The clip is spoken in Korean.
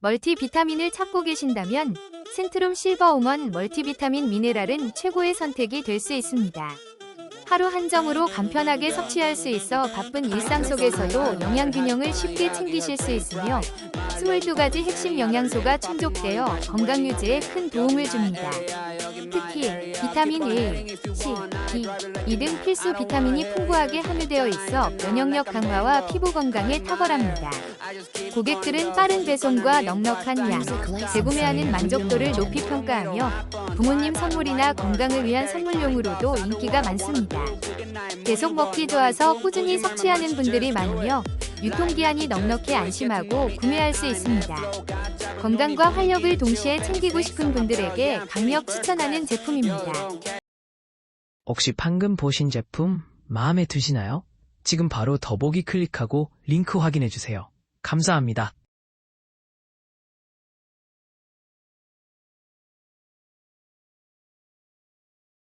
멀티비타민을 찾고 계신다면 센트룸 실버우먼 멀티비타민 미네랄은 최고의 선택이 될 수 있습니다. 하루 한정으로 간편하게 섭취할 수 있어 바쁜 일상 속에서도 영양 균형을 쉽게 챙기실 수 있으며 22가지 핵심 영양소가 충족되어 건강 유지에 큰 도움을 줍니다. 특히 비타민 A, C, D, E 등 필수 비타민이 풍부하게 함유되어 있어 면역력 강화와 피부 건강에 탁월합니다. 고객들은 빠른 배송과 넉넉한 양, 재구매하는 만족도를 높이 평가하며 부모님 선물이나 건강을 위한 선물용으로도 인기가 많습니다. 계속 먹기 좋아서 꾸준히 섭취하는 분들이 많으며 유통기한이 넉넉해 안심하고 구매할 수 있습니다. 건강과 활력을 동시에 챙기고 싶은 분들에게 강력 추천하는 제품입니다. 혹시 방금 보신 제품 마음에 드시나요? 지금 바로 더보기 클릭하고 링크 확인해주세요. 감사합니다.